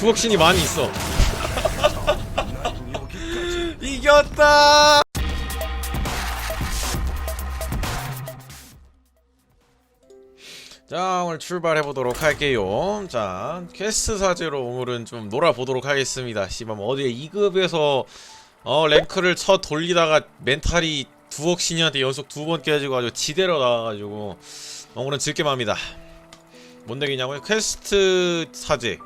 주걱신이 많이 있어. 이겼다. 자 오늘 출발해 보도록 할게요. 자 퀘스트 사제로 오늘은 좀 놀아보도록 하겠습니다. 씨발 뭐 어디에 2급에서 어 랭크를 쳐 돌리다가 멘탈이 두억 신이한테 연속 두 번 깨지고 아주 지대로 나와가지고 오늘은 즐게합니다. 뭔 얘기냐고요? 퀘스트 사제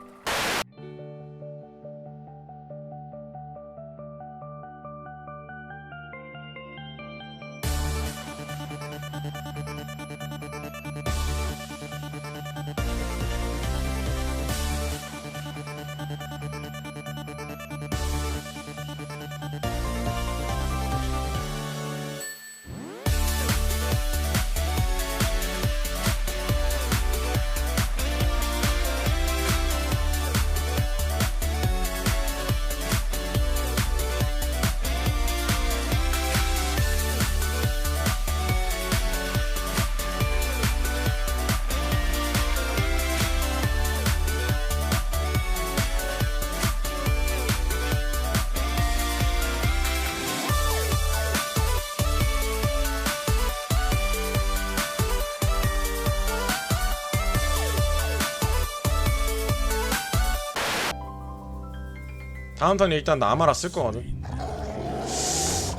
다음 턴에 일단 나 아마라 쓸 거거든.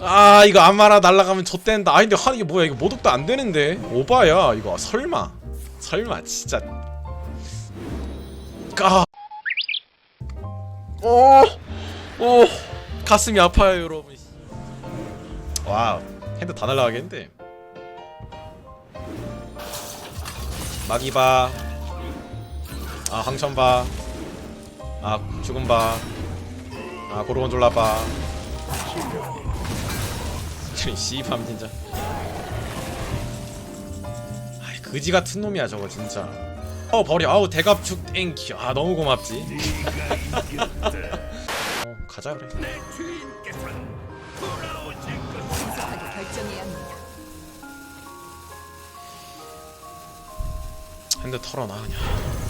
아 이거 아마라 날라가면 좆된다. 아 근데 하 이게 뭐야? 이거 모독도 안 되는데. 오바야 이거. 설마. 설마 진짜. 까. 오, 오 가슴이 아파요 여러분. 와우. 핸드 다 날라가겠는데. 마기바 아 황천바 아 죽음바 아 고르곤졸라바 저기 씨밤 진짜. 아이 그지 같은 놈이야 저거 진짜. 어 버려. 아우 대갑축 땡큐. 아 너무 고맙지. 어 가자 그래. 핸드 털어놔 그냥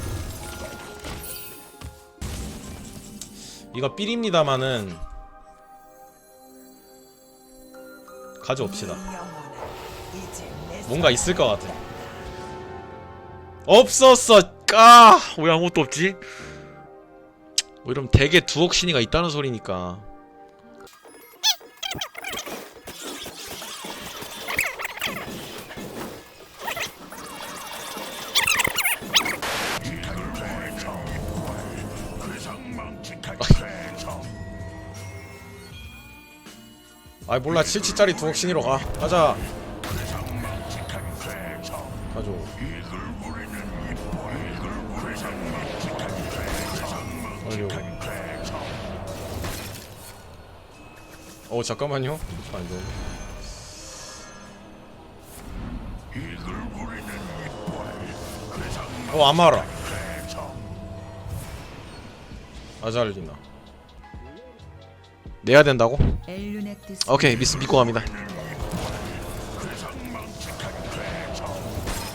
이거 삘입니다마는 가져옵시다. 뭔가 있을 것 같아. 없었어! 까왜 아무것도 없지? 뭐 이러면 대개 두억 신이가 있다는 소리니까 아이 몰라. 7치짜리 두억 신이로 가. 가자. 가져 아유 어 잠깐만요. 안돼 어 아마라. 아잘리나 내야 된다고? 오케이 미스 믿고 갑니다.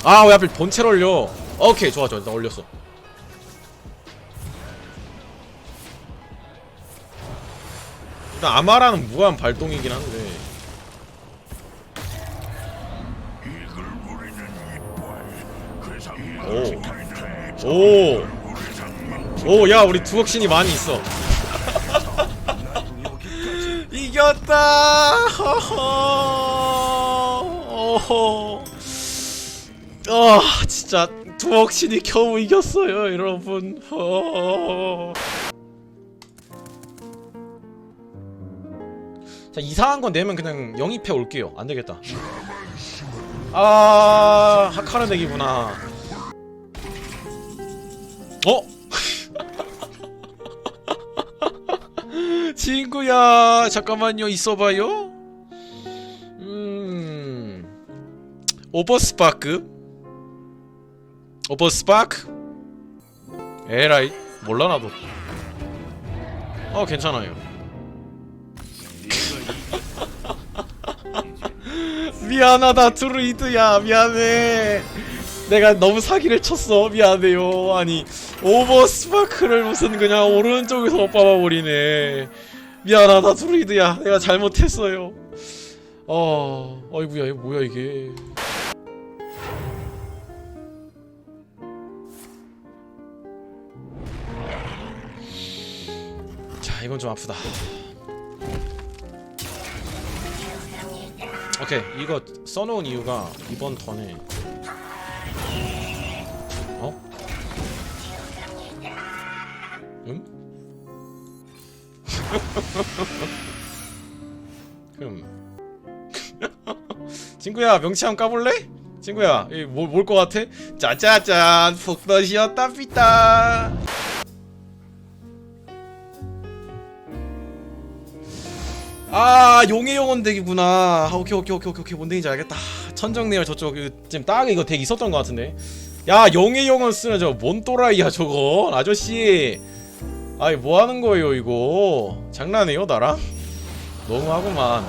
아왜 하필 본체를 올려? 오케이 좋아 좋아 나 올렸어. 일단 아마라는 무한 발동이긴 한데. 오. 오. 오, 야, 우리 두억신이 많이 있어. 허허. 어허. 아, 진짜 두억신이 겨우 이겼어요, 여러분. 허허. 자, 이상한 건 내면 그냥 영입해 올게요. 안 되겠다. 아, 하카르 내기구나. 어? 친구야. 잠깐만요. 있어봐요. 음. 오버스파크? 오버스파크? 에라이 몰라 나도. 어 괜찮아요. 미안하다 드루이드야. 미안해. 내가 너무 사기를 쳤어. 미안해요. 아니 오버 스파크를 무슨 그냥 오른쪽에서 못 봐버리네 미안하다 드루이드야. 내가 잘못했어요. 어 어이구야 이거 뭐야 이게. 자 이건 좀 아프다. 오케이 이거 써놓은 이유가 이번 턴에. 어? 응? 흠 친구야 명치 한번 까볼래? 친구야 뭘뭘것 같아? 짜짜짠 푹 넣으셨다 삐따 아 용의 영혼 덱이구나. 아, 오케이 오케이 오케이 오케이 오케이. 뭔 덱인지 알겠다. 천정내열 저쪽 그, 지금 딱 이거 덱 있었던 것 같은데. 야 용의 영혼 쓰는 저거 뭔 또라이야 저거. 아저씨 아이 뭐하는 거예요 이거 장난해요 나랑? 너무하구만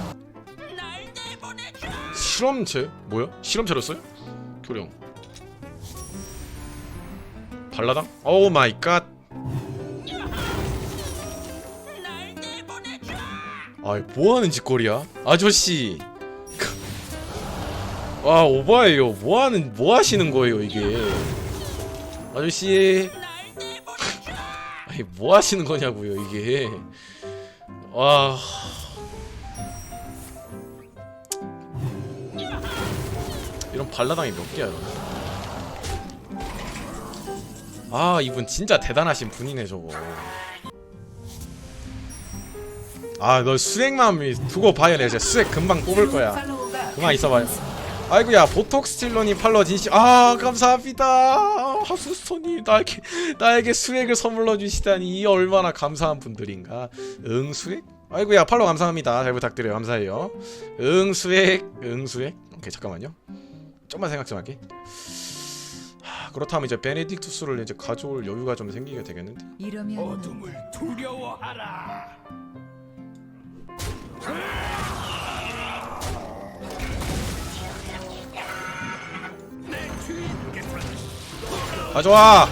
실험체? 뭐야? 실험체였어요? 교령 발라당? 오 마이 갓 아이 뭐하는 짓거리야? 아저씨 와 오바예요 뭐하는 뭐하시는 거예요 이게 아저씨 아니 뭐 하시는 거냐고요 이게 와 이런 발라당이 몇 개야 이런 아 이분 진짜 대단하신 분이네 저거 아너 수액만 두고 봐야 돼. 진짜 수액 금방 뽑을 거야. 그만 있어봐요. 아이고야 보톡스 틸러니 팔러 진심 아 감사합니다. 하수스톤이 나에게 나에게 수액을 선물로 주시다니 이 얼마나 감사한 분들인가. 응 수액? 아이고야 팔로 감사합니다. 잘 부탁드려요. 감사해요. 응 수액 응 수액. 오케이 잠깐만요. 좀만 생각 좀 할게. 하, 그렇다면 이제 베네딕투스를 이제 가져올 여유가 좀 생기게 되겠는데. 이러면 어둠을 두려워하라. 가져와.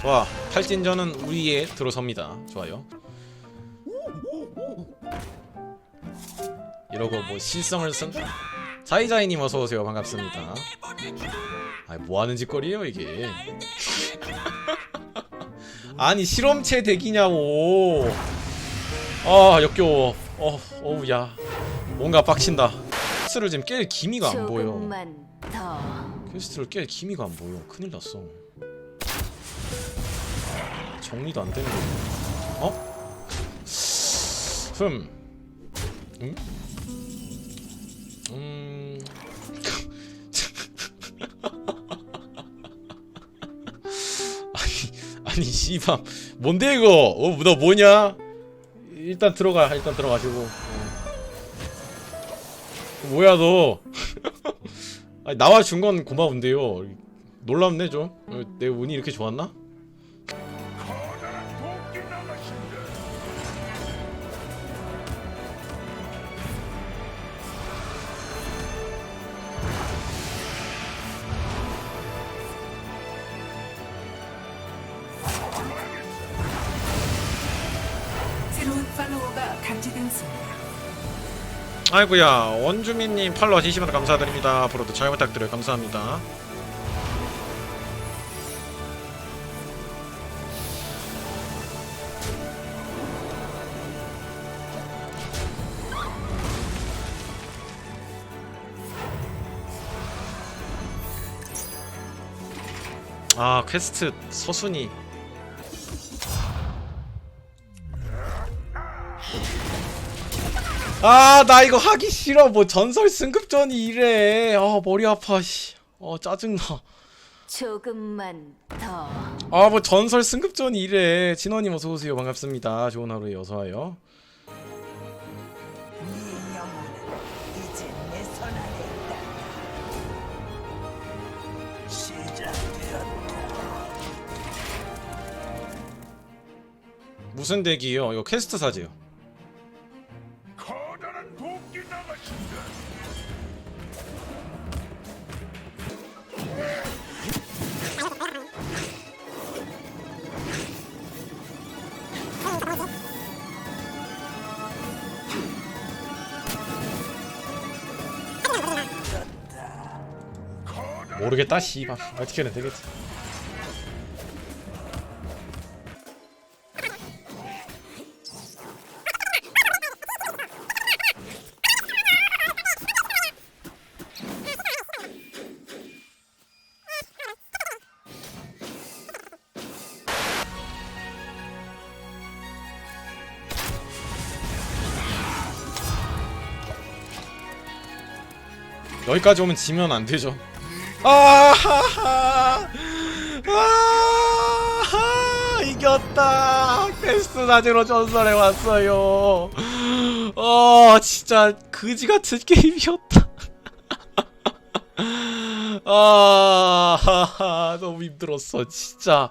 좋아. 탈진전은 우리에 들어섭니다. 좋아요. 이러고 뭐 실성을 쓴 자이자이님 어서 오세요. 반갑습니다. 아, 뭐 하는 짓거리예요 이게? 아니 실험체 덱이냐고. 아 역겨워. 어, 어우 야. 뭔가 빡친다. 퀘스트를 지금 깰 기미가 안 보여. 퀘스트를 깰 기미가 안 보여. 큰일 났어. 정리도 안 되는 거. 어? 흠. 음? 음. 아니, 아니 씨밤. 뭔데 이거? 어, 너 뭐냐? 일단 들어가. 일단 들어가시고. 어. 뭐야 너? 아니 나와 준 건 고마운데요. 놀랍네 좀. 어, 내 운이 이렇게 좋았나? 감지되었습니다. 아이고야 원주민님 팔로워 20원 감사드립니다. 앞으로도 잘 부탁드려요. 감사합니다. 아 퀘스트 서순이 아 나 이거 하기 싫어. 뭐 전설 승급전이 이래. 아 머리 아파 씨어 짜증나. 조금만 더. 아 뭐 전설 승급전이 이래. 진원님 어서 오세요. 반갑습니다. 좋은 하루에 어서와요. 무슨 덱이요? 이거 퀘스트 사제요 모르겠다 씨발 어떻게는 되겠지 여기까지 오면 지면 안 되죠. 아하하! 아하! 이겼다! 퀘스트 사제로 전설에 왔어요. 어, 진짜 그지 같은 게임이었다. 아하하! 너무 힘들었어, 진짜.